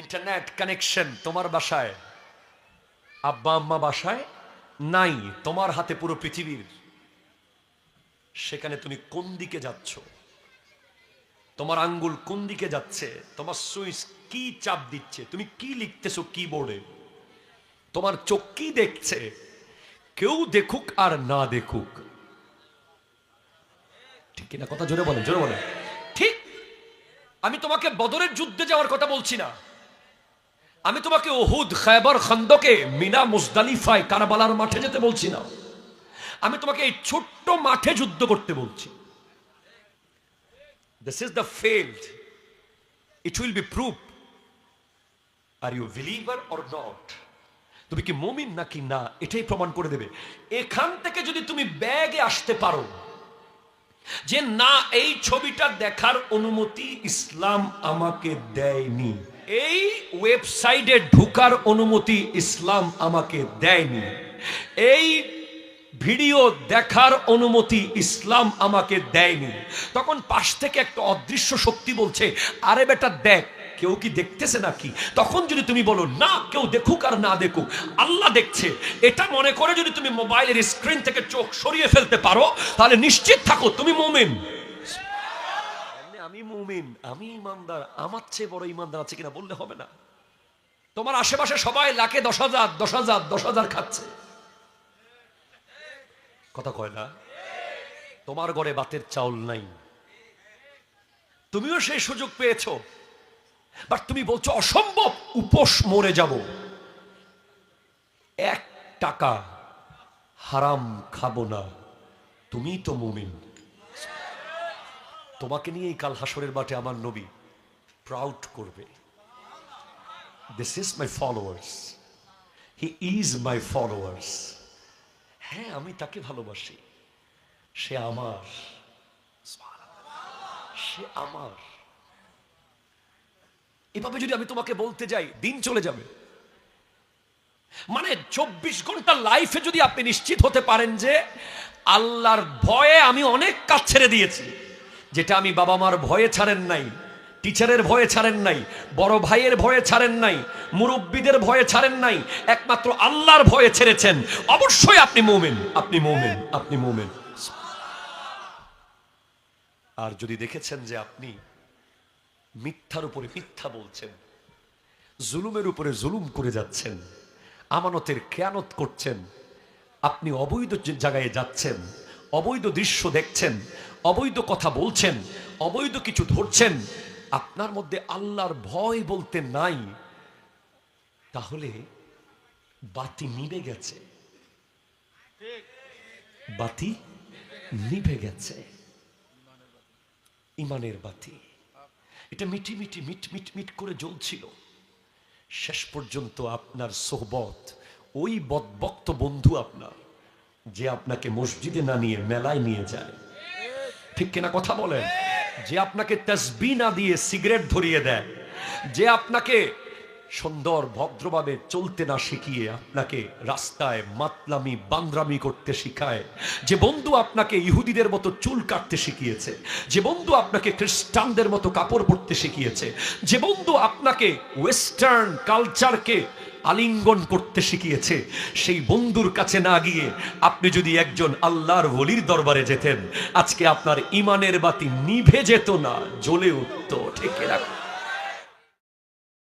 Internet connection তোমার বাসায়, আব্বা আম্মা বাসায় নাই, তোমার হাতে পুরো পৃথিবীর। সেখানে তুমি কোন দিকে যাচ্ছ? তোমার আঙ্গুল কোন দিকে যাচ্ছে? তোমার সুইচ কি চাপ দিচ্ছে? তুমি কি লিখতেছো কিবোর্ডে তোমার চোখ কি দেখছে? কেউ দেখুক আর না দেখুক। ঠিক কিনা? কথা জোরে বলেন জোরে বলেন। ঠিক, আমি তোমাকে বদরের যুদ্ধে যাওয়ার কথা বলছি না। আমি তোমাকে ওহুদ খায়বার খন্দকে মিনা মুজদালিফায় কারবালার মাঠে যেতে বলছি না। আমি তোমাকে এই ছোট্ট মাঠে যুদ্ধ করতে বলছি। This is the field it will be proof are you believer or not তুমি কি মমিন নাকি না? এটাই প্রমাণ করে দেবে। এখান থেকে যদি তুমি ব্যাগে আসতে পারো যে না, এই ছবিটা দেখার অনুমতি ইসলাম আমাকে দেয়নি। এই ওয়েবসাইটে ঢুকার অনুমতি ইসলাম আমাকে দেয়নি। এই ভিডিও দেখার অনুমতি ইসলাম আমাকে দেয়নি। তখন পাশ থেকে একটা অদৃশ্য শক্তি বলছে, আরে বেটা, দেখ, কেউ কি দেখতেছে নাকি? তখন যদি তুমি বলো, না, কেউ দেখুক আর না দেখুক, আল্লাহ দেখছে। এটা মনে করে যদি তুমি মোবাইলের স্ক্রিন থেকে চোখ সরিয়ে ফেলতে পারো, তাহলে নিশ্চিত থাকো, তুমি মোমেন। আমি মুমিন, আমি ইমানদার, আমার চেয়ে বড় ইমানদার আছে কিনা বললে হবে না। তোমার আশেপাশে সবাই লাখে দশ হাজার দশ হাজার দশ হাজার খাচ্ছে। কথা কয় না? তোমার ঘরে বাতের চাউল নাই। তুমিও সেই সুযোগ পেয়েছ। বাট তুমি বলছো, অসম্ভব, উপোস মরে যাব। এক টাকা হারাম খাব না। তুমি তো মুমিন। তোমাকে নিয়ে এই কাল হাসরের মাঠে আমার নবী প্রাউড করবে। This is my followers he is my followers হ্যাঁ আমি তাকে ভালোবাসি। সে আমার। সে আমার। এভাবে যদি আমি তোমাকে বলতে যাই, দিন চলে যাবে। মানে চব্বিশ ঘণ্টা লাইফে যদি আপনি নিশ্চিত হতে পারেন যে আল্লাহর ভয়ে আমি অনেক কাজ ছেড়ে দিয়েছি। যেটা আমি বাবা মার ভয়ে ছাড়েন নাই, টিচারের ভয়ে ছাড়েন নাই, বড় ভাইয়ের ভয়ে ছাড়েন নাই, মুরব্বীদের ভয়ে ছাড়েন নাই, একমাত্র আল্লাহর ভয়ে ছেড়েছেন। অবশ্যই আপনি মোমেন আপনি মোমেন আপনি মোমেন। আর যদি দেখেছেন যে আপনি মিথ্যার উপরে মিথ্যা বলছেন, জুলুমের উপরে জুলুম করে যাচ্ছেন, আমানতের খেয়ানত করছেন, আপনি অবৈধ জায়গায় যাচ্ছেন অবৈধ দৃশ্য দেখছেন, অবৈধ কথা বলছেন, অবৈধ কিছু ধরছেন, আপনার মধ্যে আল্লাহর ভয় বলতে নাই, তাহলে বাতি নিভে গেছে। বাতি নিভে গেছে। ইমানের বাতি। এটা মিটি মিটি মিট মিট মিট করে জ্বলছিল। শেষ পর্যন্ত আপনার সোহবত, ওই বদবক্ত বন্ধু আপনার যে আপনাকে মসজিদে না নিয়ে, মেলায় নিয়ে যায়। ঠিক কিনা কথা বলেন? যে আপনাকে তসবি না দিয়ে সিগারেট ধরিয়ে দেয়, যে আপনাকে সুন্দর, ভদ্রভাবে চলতে না শিখিয়ে আপনাকে রাস্তায় মাতলামি, বান্দ্রামি করতে শিখায়, যে বন্ধু আপনাকে ইহুদিদের মতো চুল কাটতে শিখিয়েছে, যে বন্ধু আপনাকে খ্রিস্টানদের মতো কাপড় পরতে শিখিয়েছে, যে বন্ধু আপনাকে ওয়েস্টার্ন কালচারকে আলিঙ্গন করতে শিখিয়েছে। সেই বন্ধুর কাছে না গিয়ে আপনি যদি একজন আল্লাহর হলির দরবারে যেতেন, আজকে আপনার ইমানের বাতি নিভে যেত না, জ্বলে উঠত ঠেকে এরকম